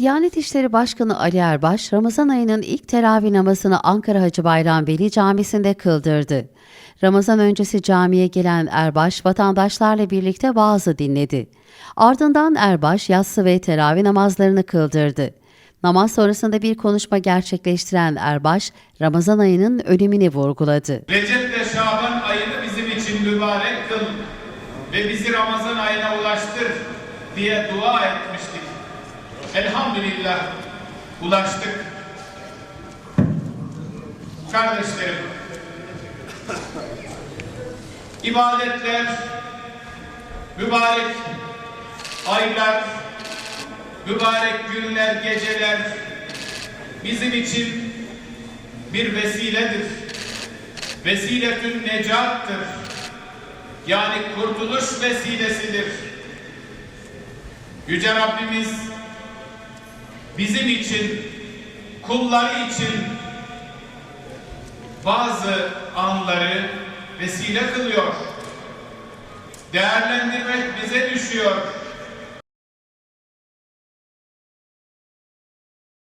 Diyanet İşleri Başkanı Ali Erbaş, Ramazan ayının ilk teravih namazını Ankara Hacı Bayram Veli Camisi'nde kıldırdı. Ramazan öncesi camiye gelen Erbaş, vatandaşlarla birlikte vaazı dinledi. Ardından Erbaş, yatsı ve teravih namazlarını kıldırdı. Namaz sonrasında bir konuşma gerçekleştiren Erbaş, Ramazan ayının önemini vurguladı. Recep ve Şaban ayını bizim için mübarek kıl ve bizi Ramazan ayına ulaştır diye dua etmiştik. Elhamdülillah ulaştık. Kardeşlerim, ibadetler, mübarek aylar, mübarek günler, geceler bizim için bir vesiledir. Vesiletün necattır. Yani kurtuluş vesilesidir. Yüce Rabbimiz bizim için, kulları için bazı anları vesile kılıyor. Değerlendirmek bize düşüyor.